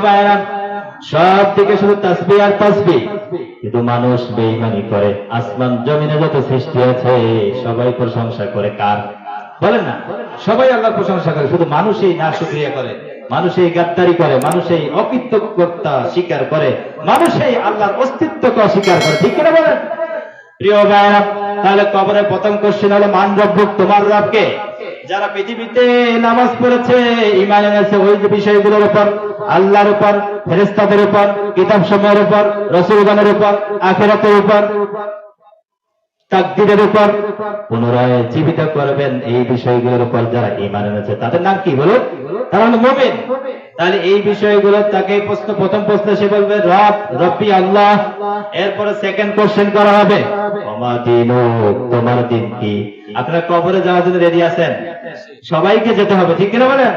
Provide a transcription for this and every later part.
ভাইয়েরা, সব শুধু আর কিন্তু মানুষ বেইমানি করে, আসমান, জমিনে যত সৃষ্টি আছে, সবাই প্রশংসা করে কার? না। সবাই আল্লাহর প্রশংসা করে, শুধু মানুষই না শুক্রিয়া করে। মানুষই গাদ্দারি করে, মানুষই অকৃতজ্ঞতা স্বীকার করে, মানুষই আল্লাহর অস্তিত্বকে অস্বীকার করে। ঠিক কিনা বলেন? প্রিয় ভাইরা তাহলে কবরের প্রথম কোশ্চেন হলো, মান রব্বুক, তোমার রবকে? যারা পৃথিবীতে নামাজ পড়েছে, ইমান এনেছে, ওই যে বিষয়গুলোর উপর, আল্লাহর উপর ফেরেস্তাদের উপর কিতাব সময়ের উপর, রসুলগণের উপর, আখেরাতের উপর তাকদিরের উপর পুনরায় জীবিত করবেন এই বিষয়গুলোর উপর যারা ইমান এনেছে, তাদের নাম কি বলো? তারা হলো মোমেন। তাহলে এই বিষয়গুলো তাকে প্রশ্ন, প্রথম প্রশ্ন সে বলবে, রব, রব্বি আল্লাহ। এরপরে সেকেন্ড কোশ্চেন করা হবে তোমার দিন কি? আপনারা কবরে যাওয়ার জন্য রেডি আছেন? সবাইকে যেতে হবে, ঠিক কিনা বলেন?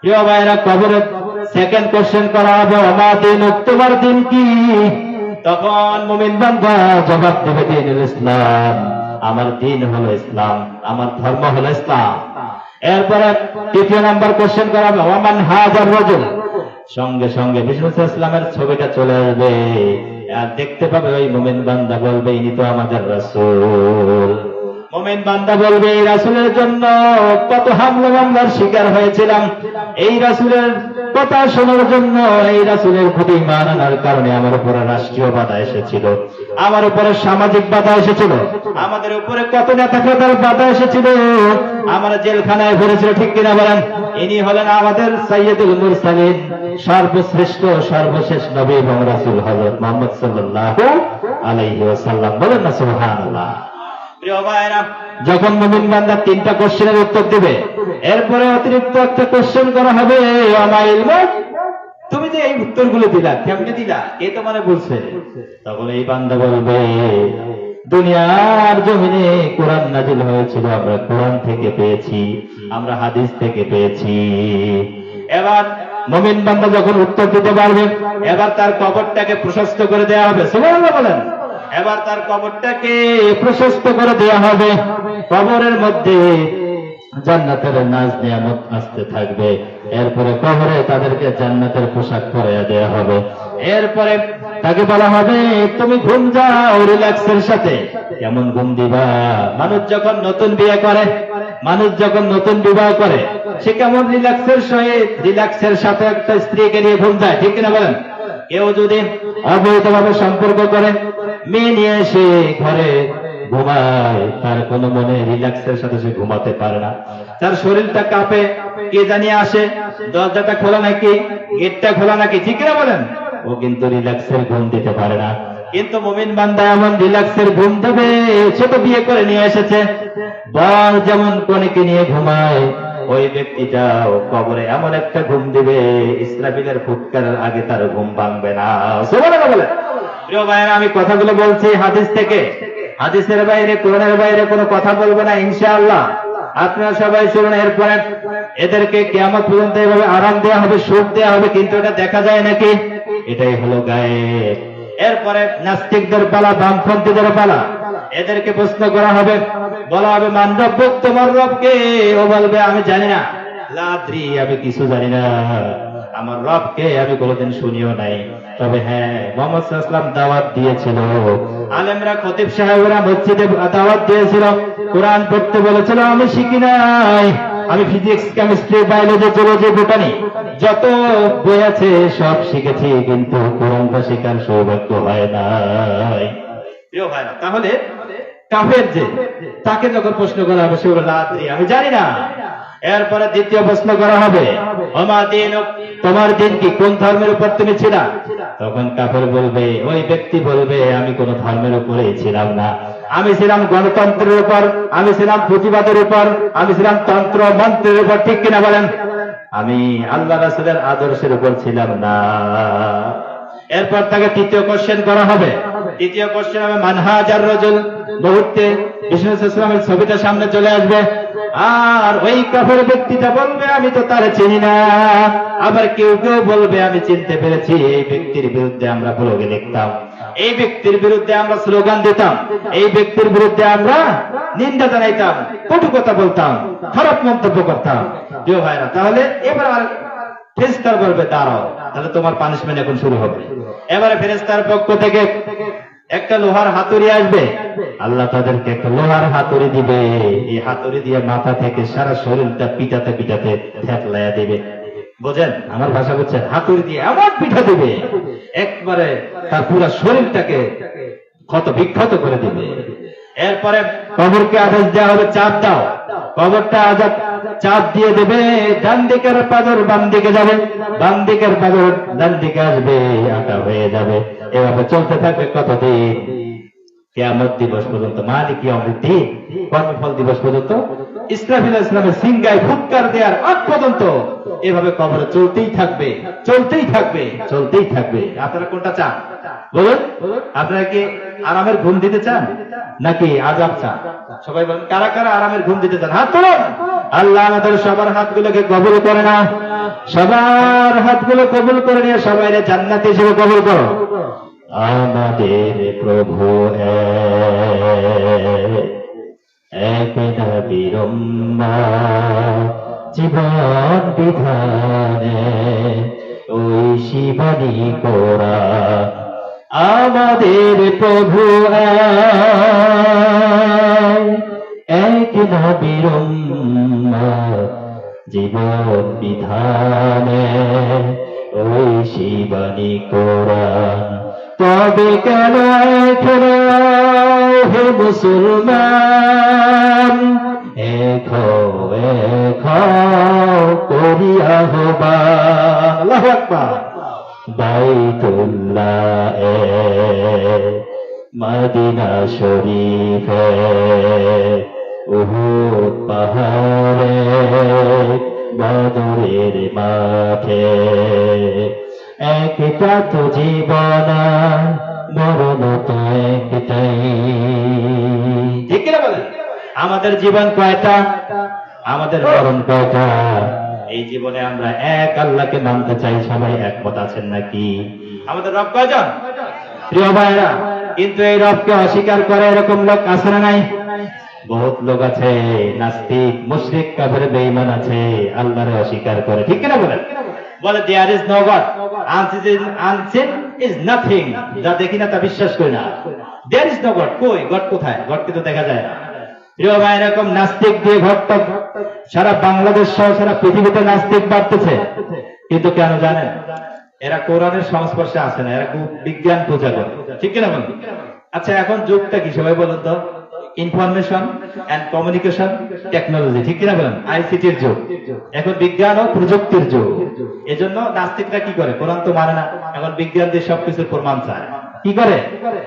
প্রিয় ভাইরা কবরে সেকেন্ড কোশ্চেন করা হবে অমা দিন, তোমার দিন কি? তখন মোমিন বান্দা জবাব দেবে দিন ইসলাম। আমার দিন হলো ইসলাম, আমার ধর্ম হলো ইসলাম। এরপরে তৃতীয় নাম্বার কোশ্চেন করা হবে ওমান হাজার রজুল। সঙ্গে সঙ্গে বিশ্বাস ইসলামের ছবিটা চলে আসবে। আর দেখতে পাবে ওই মোমিন বান্দা বলবে, ইনি তো আমাদের রাসূল। মোমেন বান্দা বলবে, এই রাসুলের জন্য কত হামলা মামলার শিকার হয়েছিলাম। এই রাসুলের কথা শোনার জন্য এই রাসুলের প্রতি মান আনার কারণে আমার উপরে রাষ্ট্রীয় বাধা এসেছিল। আমার উপরে সামাজিক বাধা এসেছিল। আমাদের উপরে কত নেতা খেতার বাধা এসেছিল। আমার জেলখানায় ভরেছিল ঠিক কিনা বলেন? ইনি হলেন আমাদের সাইয়দুল মুরসালিন, সর্বশ্রেষ্ঠ, সর্বশেষ নবী এবং রাসুল হজরত মোহাম্মদ সাল্লাল্লাহু আলাইহি ওয়াসাল্লাম। বলেন না সুবহানাল্লাহ। যখন মুমিন বান্দা তিনটা কোশ্চেনের উত্তর দিবে, এরপরে অতিরিক্ত একটা কোশ্চেন করা হবে তুমি যে এই উত্তরগুলো দিলা, কেমনে দিলা? কে তোমারে বলছে? তখন এই বান্দা বলবে, দুনিয়ার জমিনে কোরআন নাজিল হয়েছিল, আমরা কোরআন থেকে পেয়েছি, আমরা হাদিস থেকে পেয়েছি। এবার মমিন বান্দা যখন উত্তর দিতে পারবে, এবার তার কবরটাকে প্রশস্ত করে দেওয়া হবে। সুবহানাল্লাহ বলেন। এবার তার কবরটাকে প্রশস্ত করে দেওয়া হবে। কবরের মধ্যে জান্নাতের নাজ নিয়ামত আসতে থাকবে। এরপরে কবরে তাদেরকে জান্নাতের পোশাক পরে দেওয়া হবে। এরপরে তাকে বলা হবে, তুমি ঘুম যাও রিল্যাক্সের সাথে। কেমন ঘুম দিবা? মানুষ যখন নতুন বিয়ে করে, মানুষ যখন নতুন বিবাহ করে, সে কেমন রিল্যাক্সের সহিত, রিল্যাক্সের সাথে একটা স্ত্রীকে নিয়ে ঘুম যায়, ঠিক কিনা বলেন? কেউ যদি অবৈধভাবে সম্পর্ক করে মেয়ে নিয়ে এসে ঘরে ঘুমায়। তার কোনো মনে রিল্যাক্সের সাথে সে ঘুমাতে পারে না। তার শরীরটা কাঁপে। কে জানিয়ে আসে। দরজাটা খোলা নাকি? গেটটা খোলা নাকি? ঠিক না বলেন? ও কিন্তু রিল্যাক্সের ঘুম দিতে পারে না। কিন্তু মুমিন বান্দা এমন রিল্যাক্সের ঘুম দেবে, সে তো বিয়ে করে নিয়ে এসেছে। বর যেমন কনেকে নিয়ে ঘুমায়, ওই ব্যক্তিটা ও কবরে এমন একটা ঘুম দিবে, ইসরাফিলের ফুৎকারের আগে তার ঘুম ভাঙবে না। সুবহানাল্লাহ বলে প্রিয় ভাইয়েরা, আমি কথাগুলো বলছি হাদিস থেকে। হাদিসের বাইরে, কোরআনের বাইরে কোনো কথা বলব না, ইনশাআল্লাহ। আপনারা সবাই শুনুন, এরপরে এদেরকে কেমন পর্যন্ত এভাবে আরাম দেওয়া হবে, সুখ দেওয়া হবে, কিন্তু এটা দেখা যায় নাকি? এটাই হলো গায়ে এরপরে নাস্তিকদের পালা, বামপন্থীদের পালা, এদেরকে প্রশ্ন করা হবে, বলা হবে মান রব্বুক তোমার রবকে ও বলবে, আমি জানি না। লাদ্রি, আমি কিছু জানি না। আমার রবকে আমি কোনোদিন শুনিও নাই। তবে হ্যাঁ মোহাম্মদ সাল্লাম দাওয়াত দিয়েছিল। আলেমরা খতিব সাহেবরা মসজিদে দাওয়াত দিয়েছিল। কোরআন পড়তে বলেছিল, আমি শিখি নাই। আমি physics, chemistry, biology, zoology, botany, যত বই আছে সব শিখেছি, কিন্তু কোরআনটা শেখার সৌভাগ্য হয় নাই। প্রিয় ভাইরা, তাহলে কাফের যে, তাকে যখন প্রশ্ন করা হবে, সে বলে আমি জানি না। এরপরে দ্বিতীয় প্রশ্ন করা হবে তোমার দিন কি কোন ধর্মের উপর তুমি ছিলা? তখন কাফের বলবে, ওই ব্যক্তি বলবে, আমি কোন ধর্মের উপরেই ছিলাম না। আমি ছিলাম গণতন্ত্রের উপর, আমি ছিলাম প্রতিবাদের উপর, আমি ছিলাম তন্ত্র মন্ত্রের উপর, ঠিক কিনা বলেন? আমি আল্লাহ রাসুলের আদর্শের উপর ছিলাম না। এরপর তাকে তৃতীয় কোশ্চেন করা হবে তৃতীয় কোশ্চেন হবে, মানহাজার রজুল মুহূর্তে ইসলামের ছবিটা সামনে চলে আসবে। আর ওই ব্যক্তিটা বলবে, আমি তো তার চিনি না। আবার কেউ কেউ বলবে, আমি চিনতে পেরেছি, এই ব্যক্তির বিরুদ্ধে আমরা ব্লগে লিখতাম। এই ব্যক্তির বিরুদ্ধে আমরা স্লোগান দিতাম। এই ব্যক্তির বিরুদ্ধে আমরা নিন্দা জানাইতাম, কটু কথা বলতাম, খারাপ মন্তব্য করতাম। তাহলে এবার ফেরেস্তার বলবে দাঁড়াও, তাহলে তোমার পানিশমেন্ট এখন শুরু হবে। এবারে ফেরেস্তার পক্ষ থেকে একটা লোহার হাতুড়ি আসবে। আল্লাহ তাদেরকে একটা লোহার হাতুড়ি দিবে। এই হাতুড়ি দিয়ে মাথা থেকে সারা শরীরটা পিটাতে পিটাতে থেতলাইয়া দিবে। বোঝেন? আমার ভাষা বুঝছেন? হাতুড়ি দিয়ে এমন পিঠা দিবে, একবারে তার পুরো শরীরটাকে ক্ষত বিক্ষত করে দিবে। এরপরে কবরকে আদেশ দেওয়া হবে, চাপ দাও। কবরটা আজাদ, চাপ দিয়ে দেবে, ডান দিকের পাদর বাম দিকে যাবে, বাম দিকের পাদর ডান দিকে আসবে, আটা হয়ে যাবে। এভাবে চলতে থাকবে কতদিন? কেয়ামত দিবস পর্যন্ত, মালিক অমৃতি কর্মফল দিবস পর্যন্ত ইসলামিল ইসলামের সিংগায় ফুৎকার দেওয়ার আগ পর্যন্ত এভাবে কবরে চলতেই থাকবে চলতেই থাকবে চলতেই থাকবে। আপনারা কোনটা চান? বলুন, আপনারা কি আরামের ঘুম দিতে চান? নাকি আজাব চান? সবাই বলেন, কারা কারা আরামের ঘুম দিতে চান? হাত তুলুন! আল্লাহ আমাদের সবার হাতগুলোকে কবুল করে না। সবার হাতগুলো কবুল করে নিয়ে সবাই জান্নাত হিসেবে কবুল করো। আমাদের প্রভু এক বিরম্বা জীবন বিধানে ওই শিবানী কোরা। আমাদের প্রভু এক বিরম্বা জীবন বিধানে ওই শিবানী কোরআন তবে কেন হে মুসলমান। এখো এখো করিয়া আকবার। বাইতুল্লাহ এ মদিনা শরীফে উহুদ পাহাড়ে বদরের মাঠে। একটা তো জীবন ঠিক না বলেন? আমাদের জীবন কয়টা? আমাদের মরণ কয়টা? এই জীবনে আমরা এক আল্লাহকে মানতে চাই, সবাই একমত আছেন নাকি? আমাদের রব কয়জন? প্রিয় ভাইরা কিন্তু এই রবকে অস্বীকার করে এরকম লোক আছে না নাই? বহুত লোক আছে, নাস্তিক, মুশরিক, কাফের, বেঈমান আছে, আল্লাহরে অস্বীকার করে। ঠিক কিনা বলেন? বলে there is no god unseen unseen is nothing যা দেখি না তা বিশ্বাস করি না। দেয়ার ইজ নো গড কই? গড কোথায়? গডকে তো দেখা যায় না। প্রিয় ভাই, এরকম নাস্তিক দিয়ে ঘটত সারা বাংলাদেশ সহ সারা পৃথিবীতে নাস্তিক বাড়তেছে। কিন্তু কেন জানেন? এরা কোরআনের সংস্পর্শে আসে না, এরা খুব বিজ্ঞান পূজা করে ঠিক কিনা বলুন? আচ্ছা এখন যুগটা কি? সবাই বলুন তো। ইনফরমেশন এন্ড কমিউনিকেশন টেকনোলজি ঠিক কিনা বলেন? আইসিটির যুগ। এখন বিজ্ঞান ও প্রযুক্তির যুগ। এজন্য নাস্তিকরা কি করে? কোরআন তো মানে না। এখন বিজ্ঞান দিয়ে সবকিছুর প্রমাণ চায়। কি করে?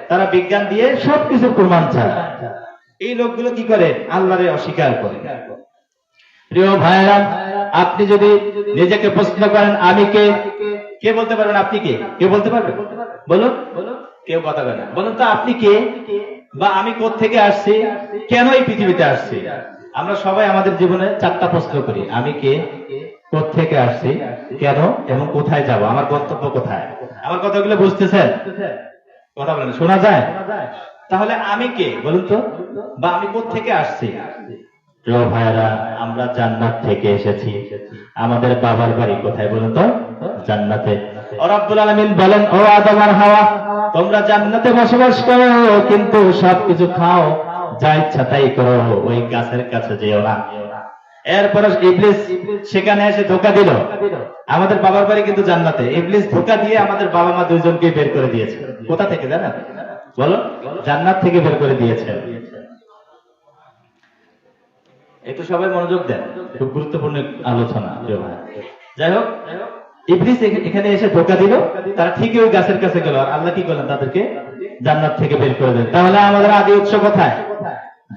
তারা বিজ্ঞান দিয়ে সবকিছুর প্রমাণ চায়। এই লোকগুলো কি করে? আল্লাহরে অস্বীকার করে। প্রিয় ভাইরা আপনি যদি নিজেকে প্রশ্ন করেন, আমি কে? কে বলতে পারবেন আপনি কে? কে বলতে পারবেন? বলুন। কেউ কথা বলে বলুন তো আপনি কে? বা আমি থেকে আসছি? কেন এই পৃথিবীতে আসছি? আমরা সবাই আমাদের জীবনে চারটা প্রশ্ন করি। আমি কে? থেকে আসছি? কেন? এবং কোথায় যাব? আমার গন্তব্য কোথায়? আমার কথাগুলো বুঝতেছেন? কথা বলেন শোনা যায়? তাহলে আমি কে? বলুন তো। বা আমি থেকে আসছি? প্রিয় ভাইরা আমরা জান্নাত থেকে এসেছি। আমাদের বাবার বাড়ি কোথায় বলুন তো? জান্নাতে। বলেন, ও হাওয়া, তোমরা জান্নাতে বসবাস করো, কিন্তু সবকিছু খাও, যা ইচ্ছা তাই করো, ওই গাছের কাছে যেও না। এরপরে ইবলিস সেখানে এসে ধোকা দিল। আমাদের বাবার বাড়ি কিন্তু জান্নাতে। ইবলিস ধোকা দিয়ে আমাদের বাবা মা দুইজনকে বের করে দিয়েছে। কোথা থেকে জানেন? বলো, জান্নাত থেকে বের করে দিয়েছে। একটু সবাই মনোযোগ দেন। খুব গুরুত্বপূর্ণ আলোচনা যাই হোক ইবলিস এখানে এসে ধোকা দিল, তারা ঠিকই ওই গাছের কাছে গেল। আর আল্লাহ কি করলেন? তাদেরকে জান্নাত থেকে বের করে দেন। তাহলে আমাদের আদি উৎস কোথায়?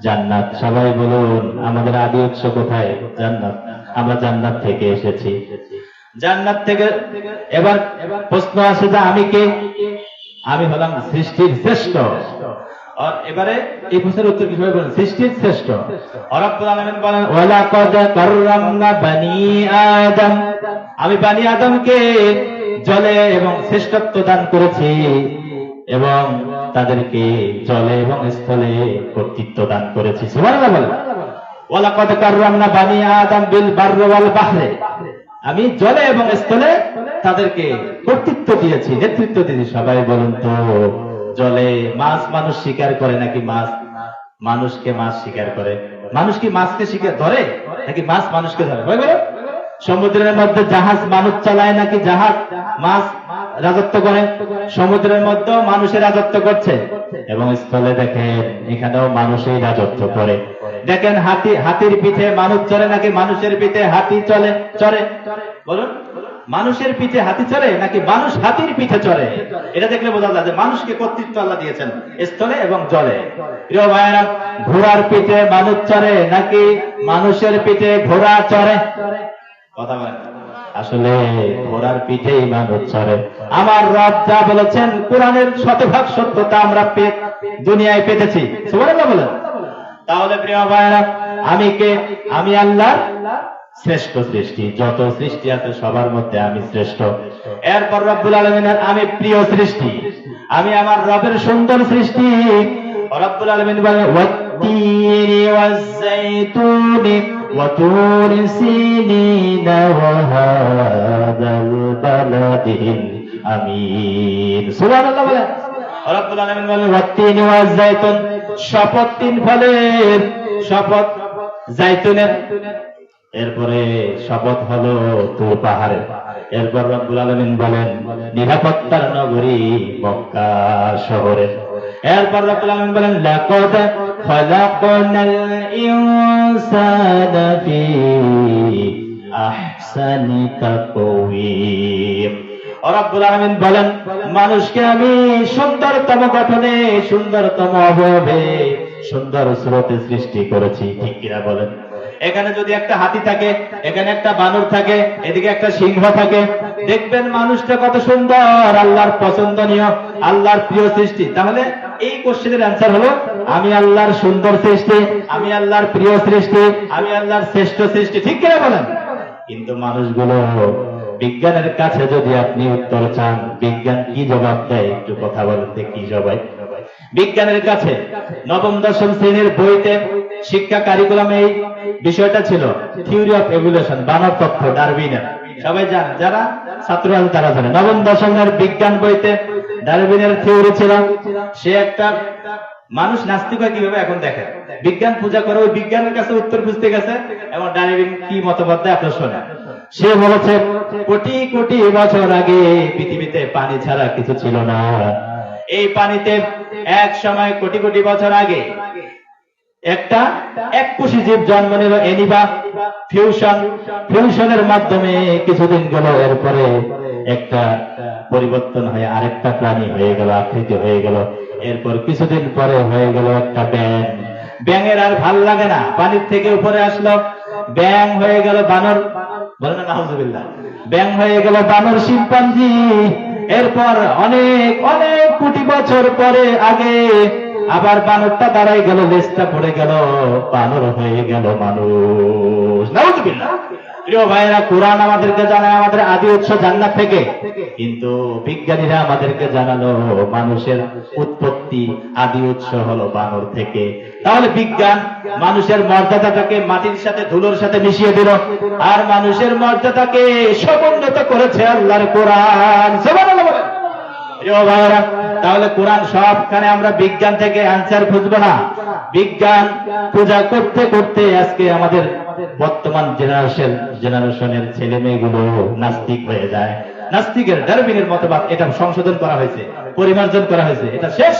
জান্নাত। সবাই বলুন, আমাদের আদি উৎস কোথায়? জান্নাত। আমরা জান্নাত থেকে এসেছি। জান্নাত থেকে এবার প্রশ্ন আসে যে আমি কে? আমি হলাম সৃষ্টির শ্রেষ্ঠ। আর এবারে এই প্রশ্নের উত্তর কি সবাই বলেন? সৃষ্টির শ্রেষ্ঠ। রব্বুল আলামিন বলেন ওয়ালাকাদ কাররামনা বানি আদম। আমি বানি আদমকে জলে এবং শ্রেষ্ঠত্ব দান করেছি এবং তাদেরকে জলে এবং স্থলে কর্তৃত্ব দান করেছি। সুবহানাল্লাহ বলেন। ওয়ালাকাদ কাররামনা বানি আদম বিল বাররি ওয়াল বাহরে। আমি জলে এবং স্থলে তাদেরকে কর্তৃত্ব দিয়েছি নেতৃত্ব দিয়েছি। সবাই বলুন তো। জলে মাছ মানুষ শিকার করে নাকি মাছ মানুষকে মাছ শিকার করে? মানুষ কি মাছকে শিকার ধরে? নাকি মাছ মানুষকে ধরে? সমুদ্রের মধ্যে জাহাজ মানুষ চালায় নাকি জাহাজ? মাছ রাজত্ব করে। সমুদ্রের মধ্যেও মানুষের রাজত্ব করছে। এবং স্থলে দেখেন, এখানেও মানুষই রাজত্ব করে। দেখেন হাতি, হাতির পিঠে মানুষ চলে নাকি মানুষের পিঠে হাতি চলে, চড়ে? বলুন, মানুষের পিঠে হাতি চড়ে নাকি মানুষ হাতির পিঠে চড়ে? এটা দেখলে বোঝা যায় যে মানুষকে কর্তৃত্ব আল্লাহ দিয়েছেন, স্থলে এবং জলে। প্রিয় ভাইয়েরা, ঘোড়ার পিঠে মানুষ চড়ে নাকি মানুষের পিঠে ঘোড়া চড়ে? কথা বলেন। আসলে ঘোড়ার পিঠেই মানুষ চড়ে। আমার রব যা বলেছেন, কোরআনের শতভাগ সত্যতা আমরা দুনিয়ায় পেতেছি। সুবহানাল্লাহ বলেন। তাহলে প্রিয় ভাইয়েরা আমি কে আমি আল্লাহ শ্রেষ্ঠ সৃষ্টি যত সৃষ্টি আছে সবার মধ্যে আমি শ্রেষ্ঠ এরপর রব্বুল আলমিনের আমি প্রিয় সৃষ্টি আমি আমার রবের সুন্দর সৃষ্টি রব্বুল আলমিন বলেন والتين والزيتون وطور سينين وهذا البلد الأمين سبحان الله বলেন শপথ তিন ফলের শপথ এরপরে শপথ হলো তুর পাহাড়ে এরপর রব্বুল আলামিন বলেন, নিরাপত্তার নগরী মক্কা শহরে এরপর রব্বুল আলামিন বলেন, লাকাদ আহসানি রব্বুল বলেন, মানুষকে আমি সুন্দরতম গঠনে সুন্দরতম অবয়বে সুন্দর স্রোতে সৃষ্টি করেছি। ঠিক কিনা বলেন? এখানে যদি একটা হাতি থাকে, এখানে একটা বানর থাকে, এদিকে একটা সিংহ থাকে, দেখবেন মানুষটা কত সুন্দর, আল্লাহর পছন্দনীয়, আল্লাহর প্রিয় সৃষ্টি। তাহলে এই কোশ্চেনের অ্যান্সার হলো, আমি আল্লাহর সুন্দর সৃষ্টি, আমি আল্লাহর প্রিয় সৃষ্টি, আমি আল্লাহর শ্রেষ্ঠ সৃষ্টি। ঠিক কিনা বলেন? কিন্তু মানুষগুলো বিজ্ঞানের কাছে যদি আপনি উত্তর চান, বিজ্ঞান কি জবাব দেয়? একটু কথা বলতে কি জবাব বিজ্ঞানের কাছে নবম, দশম শ্রেণির বইতে শিক্ষা কারিকুলামে এই বিষয়টা ছিল থিওরি অফ এভুলেশন বানর তত্ত্ব, ডারউইনের। সবাই জানে, যারা ছাত্র আছে তারা জানে নবম, দশমের বিজ্ঞান বইতে ডারউইনের থিওরি ছিল, সে একটা মানুষ নাস্তিক হয় কীভাবে এখন দেখে বিজ্ঞান পূজা করে, ওই বিজ্ঞানের কাছে উত্তর খুঁজতে গেছে, এবং ডারউইন কি মতবাদ দেয় আপনার শোনেন। সে বলেছে, কোটি কোটি বছর আগে পৃথিবীতে পানি ছাড়া কিছু ছিল না। এই পানিতে এক সময় কোটি কোটি বছর আগে একটা এককোষী জীব জন্ম নিল এনিবা ফিউশন ফিউশনের মাধ্যমে কিছুদিন গেল, এরপরে একটা পরিবর্তন হয়ে আরেকটা প্রাণী হয়ে গেল, আকৃতি হয়ে গেল। এরপর কিছুদিন পরে হয়ে গেল একটা ব্যাং ব্যাঙের আর ভালো লাগে না, পানির থেকে উপরে আসলো। ব্যাং হয়ে গেল বানর। বলে না ব্যাং হয়ে গেল বানর শিম্পাঞ্জি। এরপর অনেক অনেক কোটি বছর পরে আগে আবার বানরটা দাঁড়াই গেল, লেজটা পড়ে গেল, বানর হয়ে গেল মানুষ। প্রিয় ভাইয়েরা, কোরআন আমাদেরকে জানায় আমাদের আদি উৎস জান্নাত থেকে। কিন্তু বিজ্ঞানীরা আমাদেরকে জানালো, মানুষের উৎপত্তি আদি উৎস হলো বানর থেকে। তাহলে বিজ্ঞান মানুষের মর্যাদাটাকে মাটির সাথে, ধুলোর সাথে মিশিয়ে দিল। আর মানুষের মর্যাদাকে সমুন্নত করেছে আল্লাহর কোরআন। তাহলে কোরআন সবখানে আমরা বিজ্ঞান থেকে অ্যান্সার খুঁজবো না। বিজ্ঞান পূজা করতে করতে আজকে আমাদের বর্তমান জেনারেশন জেনারেশনের ছেলে মেয়েগুলো নাস্তিক হয়ে যায়। নাস্তিকের ডারবিনের মতবাদ এটা সংশোধন করা হয়েছে, পরিমার্জন করা হয়েছে। এটা শেষ?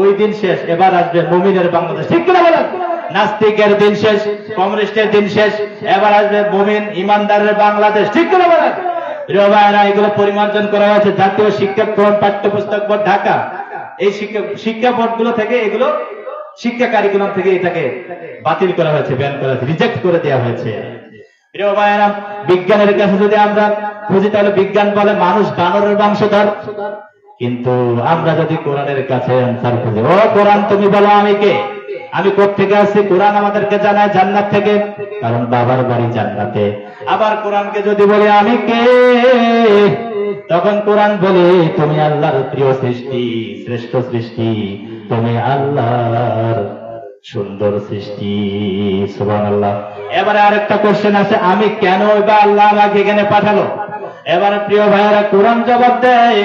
ওই দিন শেষ। এবার আসবে মুমিনের বাংলাদেশ। ঠিক কিনা বলেন? নাস্তিকের দিন শেষ কমিউনিস্টের দিন শেষ। এবার আসবে মুমিন ইমানদারের বাংলাদেশ। ঠিক কিনা বলেন? ভাইয়েরা, এগুলো পরিমার্জন করা হয়েছে জাতীয় শিক্ষা বোর্ড পাঠ্যপুস্তক বোর্ড ঢাকা। এই শিক্ষা শিক্ষা বোর্ডগুলো থেকে এগুলো শিক্ষা কারিকুলাম থেকে এটাকে বাতিল করা হয়েছে, ব্যান করা হয়েছে রিজেক্ট করে দেওয়া হয়েছে। বিজ্ঞানের কাছে যদি আমরা খুঁজি, তাহলে বিজ্ঞান বলে মানুষ বানরের বংশধর। কিন্তু আমরা যদি কোরআনের কাছে অ্যান্সার খুঁজি, ও কোরআন, তুমি বলো আমি কে? আমি থেকে আসছি? কোরআন আমাদেরকে জানায় জান্নাত থেকে। কারণ বাবার বাড়ি জান্নাতে। আবার কোরআনকে যদি বলি আমি কে? তখন কোরআন বলে, তুমি আল্লাহর প্রিয় সৃষ্টি, শ্রেষ্ঠ সৃষ্টি, তুমি আল্লাহর সুন্দর সৃষ্টি সুবান আল্লাহ এবারে আরেকটা কোশ্চেন আছে, আমি কেন বা আল্লাহ আমাকে এখানে পাঠালো? এবারে প্রিয় ভাইয়েরা, কোরআন জবাব দেয়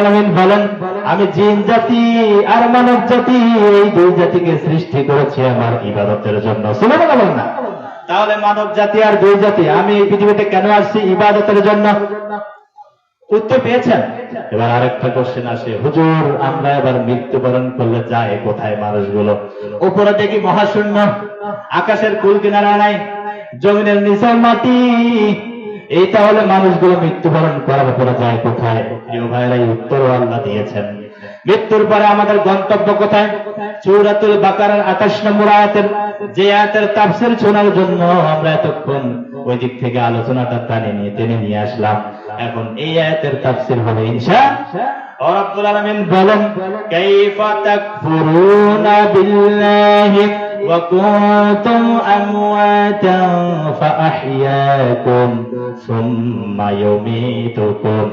আলামিন বলেন, আমি জিন জাতি আর মানব জাতি, এই দুই জাতিকে সৃষ্টি করেছি আমার ইবাদতের জন্য। সুবহানাল্লাহ বলেন না। তাহলে মানব জাতি আর দুই জাতি, আমি এই পৃথিবীতে কেন আসছি ইবাদতের জন্য? উত্তর পেয়েছেন? এবার আরেকটা কোশ্চেন আসে, হুজুর, আমরা এবার মৃত্যুবরণ করলে যায় কোথায় মানুষগুলো? উপরে দেখি মহাশূন্য, আকাশের কুল কিনারা নাই, জমিনের নিচের মাটি। এই তাহলে মানুষগুলো মৃত্যুবরণ করার পরে যায় কোথায়? প্রিয় ভাইরা, এই উত্তর আল্লাহ দিয়েছেন। মৃত্যুর পরে আমাদের গন্তব্য কোথায়? চৌরাতুল বাকারার আঠাশ নম্বর আয়াতের। যে আয়াতের তাফসির শোনার জন্য আমরা এতক্ষণ ওই দিক থেকে আলোচনাটা টানে নিয়ে টেনে নিয়ে আসলাম। এখন এই আয়াতের তাফসির হবে ইনশা ও রব্বুল আলামিন বলেন, কাইফা তাকফুরুনা বিল্লাহি ওয়া কুনতুম আমওয়াতান ফাআহইয়াকুম সুম্মা ইউমীতুকুম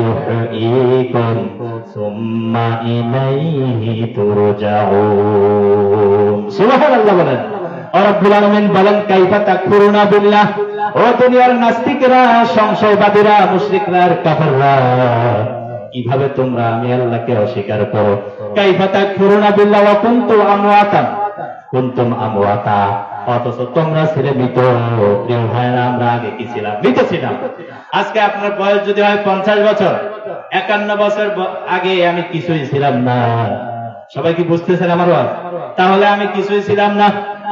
ইউহয়ীকুম সুম্মা ইলাইহি তুরজাউন সুবহানাল্লাহ বলেন ও রব্বুল আলামিন বলেন কাইফা তাকফুরুনা বিল্লাহ? ও দুনিয়ার নাস্তিকরা সংশয়বাদীরা মুশরিকরা আর কাফেররা কীভাবে তোমরা আমি আল্লাহকে অস্বীকার করো? কাইফা তাকফুরুনা বিল্লাহ ওয়া কুনতুম আমওয়াতান? কুনতুম আমওয়াতা? অথচ তোমরা ছিলে মৃত, প্রিয় ভাইরা আমরা আগে কি ছিলাম? মৃত ছিলাম। আজকে আপনার বয়স যদি হয় পঞ্চাশ বছর, একান্ন বছর আগে আমি কিছুই ছিলাম না। সবাই কি বুঝতেছেন আমার তাহলে আমি কিছুই ছিলাম না।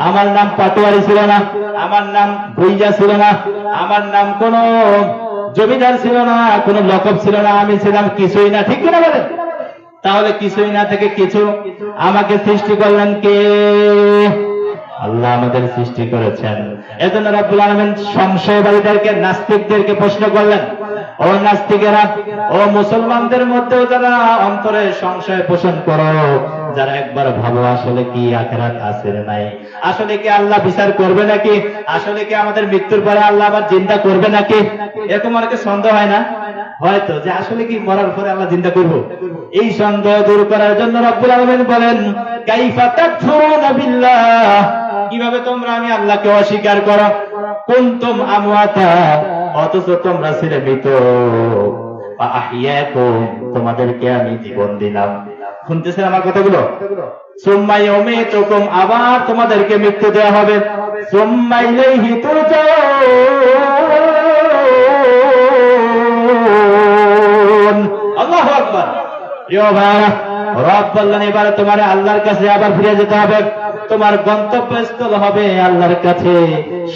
আমার নাম পাটোয়ারি ছিল না, আমার নাম বইজা ছিল না, আমার নাম কোন জমিদার ছিল না, কোন লকব ছিল না, আমি ছিলাম কিছুই না। ঠিক কিনা বলেন? তাহলে কিছুই না থেকে কিছু আমাকে সৃষ্টি করলেন কে? আল্লাহ আমাদের সৃষ্টি করেছেন। এজন্য রাব্বুল আলামিন সংশয়বাদীদেরকে, নাস্তিকদেরকে প্রশ্ন করলেন, ও নাস্তিকেরা, ও মুসলমানদের মধ্যেও যারা অন্তরে সংশয় পোষণ করো, যারা একবার ভালো আসলে কি আখেরাত আছে নাই। আসলে কি আল্লাহ বিচার করবে নাকি? আসলে কি আমাদের মৃত্যুর পরে আল্লাহ আবার চিন্তা করবে নাকি? এরকম অনেকে সন্দেহ হয় না? হয়তো যে আসলে কি মরার পরে আল্লাহ চিন্তা করব? এই সন্দেহ দূর করার জন্য রব্বুল আলামিন বলেন, কাইফা তাকফুরুনা বিল্লাহ। কীভাবে তোমরা আমি আল্লাহকে অস্বীকার করো? কুনতুম আমওয়াতা, অথচ তোমরা ছিলে মৃত তোমাদেরকে আমি জীবন দিলাম। শুনতেছেন আমার কথাগুলো? সুম্মা ইউমীতুকুম আবার তোমাদেরকে মৃত্যু দেওয়া হবে। সুম্মা ইলাইহি তুরজাউন। আল্লাহু প্রিয় ভাইরা রব বললেন, এবার তোমার আল্লাহর কাছে আবার ফিরে যেতে হবে। তোমার গন্তব্যস্থল হবে আল্লাহর কাছে।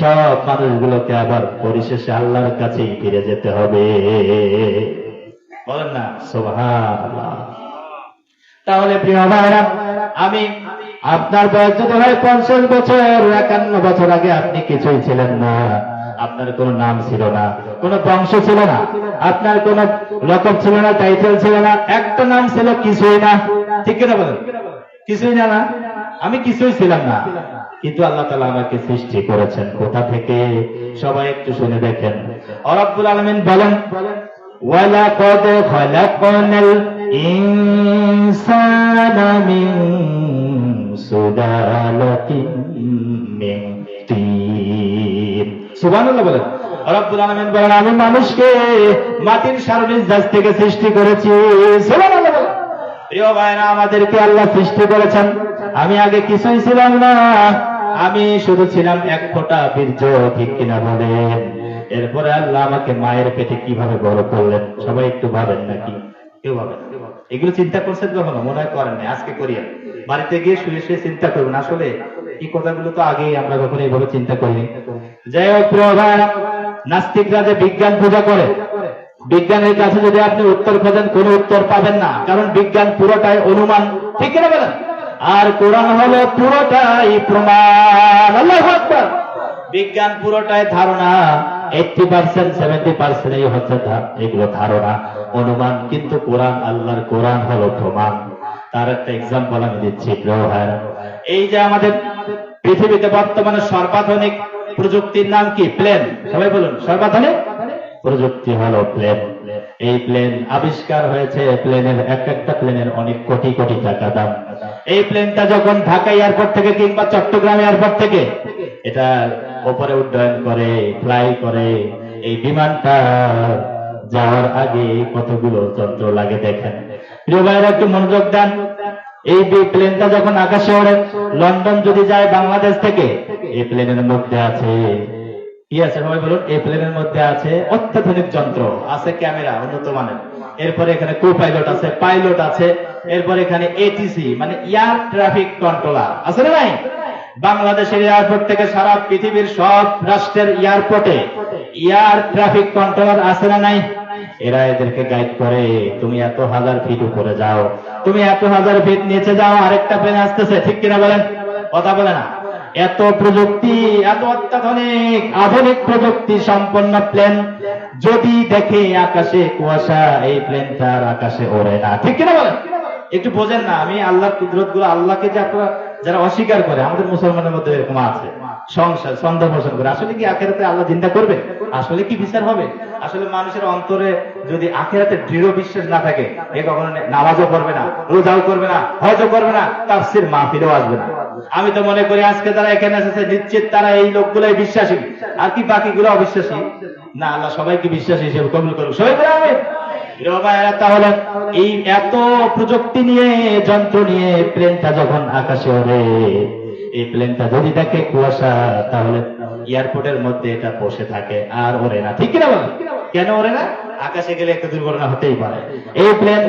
সব মানুষগুলোকে আবার পরিশেষে আল্লাহর কাছেই ফিরে যেতে হবে। বলেন না, সুবহানাল্লাহ। তাহলে প্রিয় ভাইরা, আমি আপনার বয়স যদি হয় পঞ্চাশ বছর, একান্ন বছর আগে আপনি কিছুই ছিলেন না। আপনার কোনো নাম ছিল না কোনো বংশ ছিল না আপনার কোনো লকব ছিল না টাইটেল ছিল না একটা নাম ছিল কিছুই না ঠিক কিনা বলেন কিছুই না না আমি কিছুই ছিলাম না কিন্তু আল্লাহ তালা আমাকে সৃষ্টি করেছেন কোথা থেকে সবাই একটু শুনে দেখেন অরব্বুল আলমিন বলেন ولقد خلقنا الإنسان من سلالة من طين আমি মানুষকে মাটির সারণিজ জাজ থেকে সৃষ্টি করেছি। প্রিয় ভাইরা, আমাদেরকে আল্লাহ সৃষ্টি করেছেন। আমি আগে কিছুই ছিলাম না, আমি শুধু ছিলাম এক ফোঁটা বীর্য, ঠিক কিনা বলেন? এরপরে আল্লাহ আমাকে মায়ের পেটে কীভাবে বড় করলেন? সবাই একটু ভাবেন নাকি? কেউ ভাবেন এগুলো চিন্তা করছেন কখনো? মনে হয় করেন আজকে করিয়া। বাড়িতে গিয়ে শুয়ে শুয়ে চিন্তা করবেন আসলে এই কথাগুলো তো আগেই আমরা কখনো এইভাবে চিন্তা করিনি। যাই হোক প্রিয় ভাইরা নাস্তিকরা যে বিজ্ঞান পূজা করে বিজ্ঞানের কাছে যদি আপনি উত্তর খোঁজেন কোনো উত্তর পাবেন না। কারণ বিজ্ঞান পুরোটাই অনুমান। ঠিক কিনা বলেন? আর কোরআন হলো পুরোটাই প্রমাণ। আল্লাহু বিজ্ঞান পুরোটাই ধারণা। এইটটি পার্সেন্ট সেভেন্টি পার্সেন্ট এই হচ্ছে এগুলো ধারণা। অনুমান কিন্তু কোরআন আল্লাহর কোরআন হলো প্রমাণ। তার একটা এক্সাম্পল আমি দিচ্ছি প্রিয় ভাইরা। এই যে আমাদের পৃথিবীতে বর্তমানে সর্বাধুনিক প্রযুক্তির নাম কি? প্লেন। সবাই বলুন, সর্বাধুনিক প্রযুক্তি হলো প্লেন। এই প্লেন আবিষ্কার হয়েছে প্লেনের এক একটা প্লেনের অনেক কোটি কোটি টাকা দাম। এই প্লেনটা যখন ঢাকা এয়ারপোর্ট থেকে কিংবা চট্টগ্রাম এয়ারপোর্ট থেকে এটা ওপরে উড্ডয়ন করে, ফ্লাই করে, এই বিমানটা যাওয়ার আগে কতগুলো যন্ত্র লাগে দেখেন। প্রিয় ভাইয়েরা, একটু মনোযোগ দেন। এই প্লেনটা যখন আকাশে ওড়ে, লন্ডন যদি যায় বাংলাদেশ থেকে, এই প্লেনের মধ্যে আছে। কি আছে সবাই বলুন? এই প্লেনের মধ্যে আছে অত্যাধুনিক যন্ত্র, আছে ক্যামেরা উন্নত মানের। এরপরে এখানে কো পাইলট আছে পাইলট আছে, এরপর এখানে এটিসি মানে এয়ার ট্রাফিক কন্ট্রোলার আছে না বাংলাদেশের এয়ারপোর্ট থেকে সারা পৃথিবীর সব রাষ্ট্রের এয়ারপোর্টে এয়ার ট্রাফিক কন্ট্রোলার আছে না নাই? এরা এদেরকে গাইড করে, তুমি এত হাজার ফিট উপরে যাও। তুমি এত হাজার ফিট নিচে যাও, আরেকটা প্লেন আসতেছে। ঠিক কিনা বলেন? কথা বলে না। এত প্রযুক্তি, এত অত্যাধুনিক, আধুনিক প্রযুক্তি সম্পন্ন প্লেন যদি দেখে আকাশে কুয়াশা, এই প্লেনটার আকাশে ওড়ে না। ঠিক কিনা বলেন? একটু বোঝেন না, আমি আল্লাহর কুদরতগুলো আল্লাহকে যে আপনারা, যারা অস্বীকার করে, আমাদের মুসলমানের মধ্যে এরকম আছে। সংসার, সন্দেহ পোষণ করে। আসলে কি আখেরাতে আল্লাহ চিন্তা করবে? আসলে কি বিচার হবে? আসলে মানুষের অন্তরে যদি আখেরাতে দৃঢ় বিশ্বাস না থাকে, এ কখনো নামাজও করবে না, রোজাও করবে না, হজও করবে না তাফসির মাহফিলেও আসবে না। আমি তো মনে করি আজকে তারা এখানে এসেছে, নিশ্চিত তারা এই লোকগুলাই বিশ্বাসী। আর কি বাকিগুলো অবিশ্বাসী? না, আল্লাহ সবাইকে বিশ্বাসী হিসেবে কবুল করুক। সবাই আমিন। তাহলে এই এত প্রযুক্তি নিয়ে, যন্ত্র নিয়ে, প্লেনটা যখন আকাশে ওড়ে এই প্লেনটা যদি দেখে কুয়াশা, তাহলে এয়ারপোর্টের মধ্যে এটা বসে থাকে আর ওড়ে না। ঠিক কিনা বলেন কেন ওড়ে না? আকাশে গেলে একটা দুর্ঘটনা হতেই পারে। এই প্লেন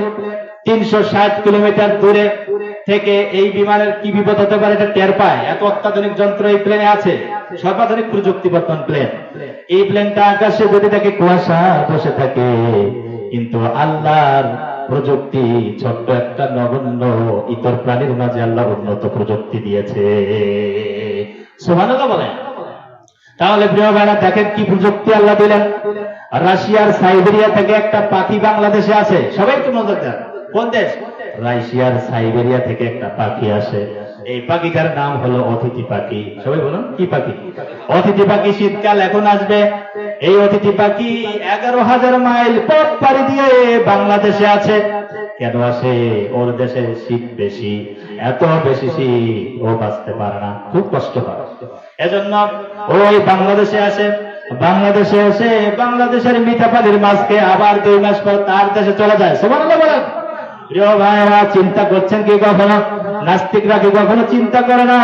তিনশো ষাট কিলোমিটার দূরে থেকে এই বিমানের কি বিপদ হতে পারে এটা টের পায়। এত অত্যাধুনিক যন্ত্র এই প্লেনে আছে। সর্বাধুনিক প্রযুক্তি বর্তমান প্লেন এই প্লেনটা আকাশে যদি থাকে কুয়াশা বসে থাকে, কিন্তু আল্লাহর প্রযুক্তি, ছোট্ট একটা নগণ্য ইতর প্রাণীর মাঝে আল্লাহ উন্নত প্রযুক্তি দিয়েছে। সুবহানাল্লাহ বলেন। তাহলে প্রিয় ভাইরা, দেখেন কি প্রযুক্তি আল্লাহ দিলেন। রাশিয়ার সাইবেরিয়া থেকে একটা পাখি বাংলাদেশে আছে সবাই একটু নজর দেন। কোন দেশ? রাশিয়ার সাইবেরিয়া থেকে একটা পাখি আসে। এই পাখিটার নাম হলো অতিথি পাখি। সবাই বলুন কি পাখি? অতিথি পাখি শীতকাল এখন আসবে। এই অতিথি পাখি এগারো হাজার মাইল পথ পাড়ি দিয়ে বাংলাদেশে আছে। কেন আসে? ওর দেশে শীত বেশি। এত বেশি শীত ও বাঁচতে পারে না। খুব কষ্ট হয়। এজন্য ওই বাংলাদেশে আসে। বাংলাদেশে এসে বাংলাদেশের মিঠা পানির মাছকে আবার দুই মাস পর তার দেশে চলে যায়। বলেন। প্রিয় ভাইরা চিন্তা করছেন কি কখনো? নাস্তিকরা কি কখনো চিন্তা করে না।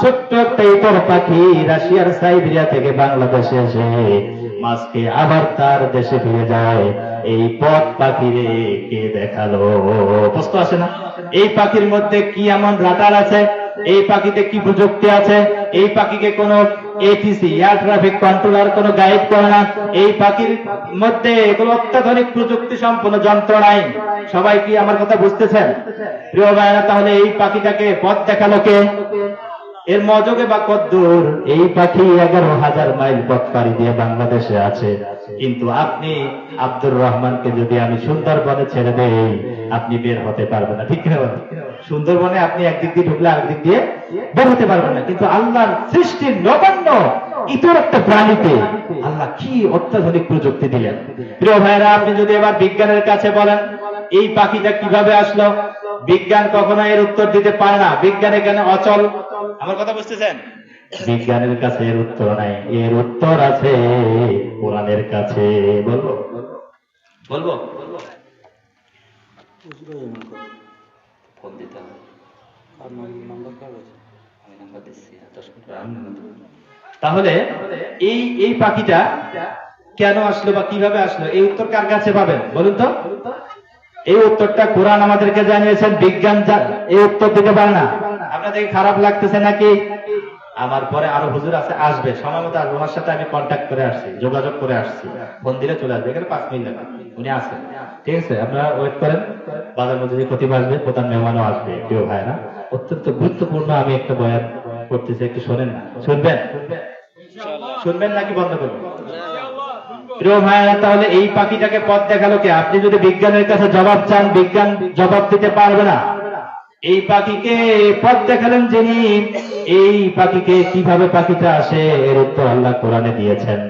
ছোট্ট একটা ইতর পাখি রাশিয়ার সাইবেরিয়া থেকে বাংলাদেশে এসে মাছকে আবার তার দেশে ফিরে যায়। এই পথ পাখিরে কে দেখাল? প্রশ্ন আছে না? এই পাখির মধ্যে কি এমন রাটার আছে? এই পাখিতে কি প্রযুক্তি আছে? এই পাখিকে কোন এটিসি এয়ার ট্রাফিক কন্ট্রোলার কোন গাইড করে না। এই পাখির মধ্যে কোন অত্যাধুনিক প্রযুক্তি সম্পন্ন যন্ত্র নাই। সবাই কি আমার কথা বুঝতেছেন? প্রিয় ভাইরা তাহলে এই পাখিটাকে পথ দেখাল কে? এর মজকে বা কদ্দূর এই পাখি এগারো হাজার মাইল পথ পাড়ি দিয়ে বাংলাদেশে আছে। কিন্তু আপনি আব্দুর রহমানকে যদি আমি সুন্দরবনে ছেড়ে দেই, আপনি বের হতে পারবেন না। ঠিক বলেন? সুন্দরবনে আপনি একদিক দিয়ে ঢুকলে আরেকদিক দিয়ে বের হতে পারবেন না। কিন্তু আল্লাহর সৃষ্টির নবান্ন ইতর একটা প্রাণীতে আল্লাহ কি অত্যাধুনিক প্রযুক্তি দিলেন। প্রিয় ভাইরা আপনি যদি এবার বিজ্ঞানের কাছে বলেন এই পাখিটা কীভাবে আসলো? বিজ্ঞান কখনো এর উত্তর দিতে পারে না। বিজ্ঞান এখানে অচল। আমার কথা বুঝতেছেন? বিজ্ঞানের কাছে এর উত্তর নাই। এর উত্তর আছে কোরআনের কাছে। বলব? বলব। ফোন দিতে দেবো। তাহলে এই এই পাখিটা কেন আসলো বা কীভাবে আসলো? এই উত্তর কার কাছে পাবেন? বলুন তো। এই উত্তরটা কোরআন আমাদেরকে জানিয়েছেন বিজ্ঞান এই উত্তর দিতে পারে না। আপনাদের কি খারাপ লাগতেছে নাকি? আমার পরে আরও হুজুর আছে আসবে। সময় মতো আসবে। ওনার সাথে আমি কন্ট্যাক্ট করে আসছি যোগাযোগ করে আসছি। ফোন দিলে চলে আসবে। এখানে পাঁচ মিনিট লাগবে উনি আসেন ঠিক আছে আপনারা ওয়েট করেন। বাজার মধ্যে যে প্রতিভা আসবে প্রধান মেহমানও আসবে প্রিয় ভাইরা অত্যন্ত গুরুত্বপূর্ণ আমি একটা বয়ান করতেছি একটু শোনেন না। শুনবেন? শুনবেন নাকি বন্ধ করবেন? প্রিয় তাহলে এই পাখিটাকে পথ দেখাল কে? আপনি যদি বিজ্ঞানের কাছে জবাব চান বিজ্ঞান জবাব দিতে পারবে না। এই পাখিকে পথ দেখালেন যিনি। এই পাখিকে কীভাবে পাখিটা আসে এর উত্তর আল্লাহ কোরআনে দিয়েছেন।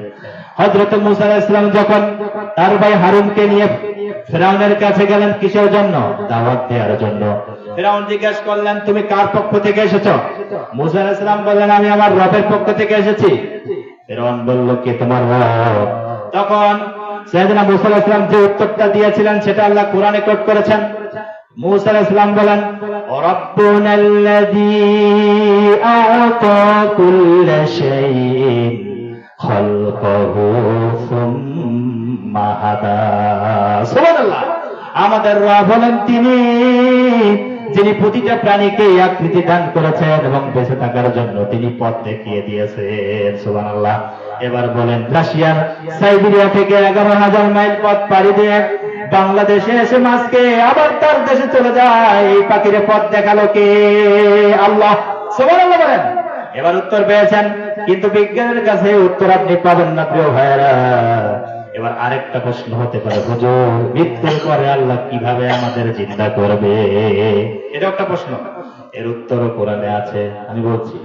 হজরত মুসা আলাইহিস সালাম যখন তার ভাই হারুনকে নিয়ে ফেরাউনের কাছে গেলেন, কিসের জন্য? দাওয়াত দেওয়ার জন্য। ফেরাউন জিজ্ঞেস করলেন, তুমি কার পক্ষ থেকে এসেছ? মুসা আলাইহিস সালাম বললেন, আমি আমার রবের পক্ষ থেকে এসেছি। ফেরাউন বলল, কি তোমার তখন সৈয়দনা মুসা আলাইহিস সালাম যে উত্তরটা দিয়েছিলেন, সেটা আল্লাহ কোরআনে কোট করেছেন। মুসা আলাইহিস সালাম বলেন, রব্বুনাল্লাযী আ'তা কুল্লা শাইইন। আমাদের রব হলেন তিনি, যিনি প্রতিটা প্রাণীকে আকৃতি দান করেছেন এবং বেঁচে থাকার জন্য তিনি পথ দেখিয়ে দিয়েছেন। সুবহানাল্লাহ। এবার বলেন, রাশিয়ার সাইবেরিয়া থেকে এগারো হাজার মাইল পথ পাড়ি দিয়ে বাংলাদেশে এসে মাছকে আবার তার দেশে চলে যায়। এই পাখিরে পথ দেখাল কে? আল্লাহ। সুবহানাল্লাহ বলেন। এবার উত্তর পেয়েছেন। কিন্তু বিজ্ঞানের কাছে উত্তর আপনি পাবেন না, প্রিয় ভাইয়েরা। এবার আরেকটা প্রশ্ন হতে পারে, হুজুর, মৃত্যুর পরে আল্লাহ কীভাবে আমাদের চিন্তা করবে? এটা একটা প্রশ্ন। এর উত্তরও কোরআনে আছে, আমি বলছি।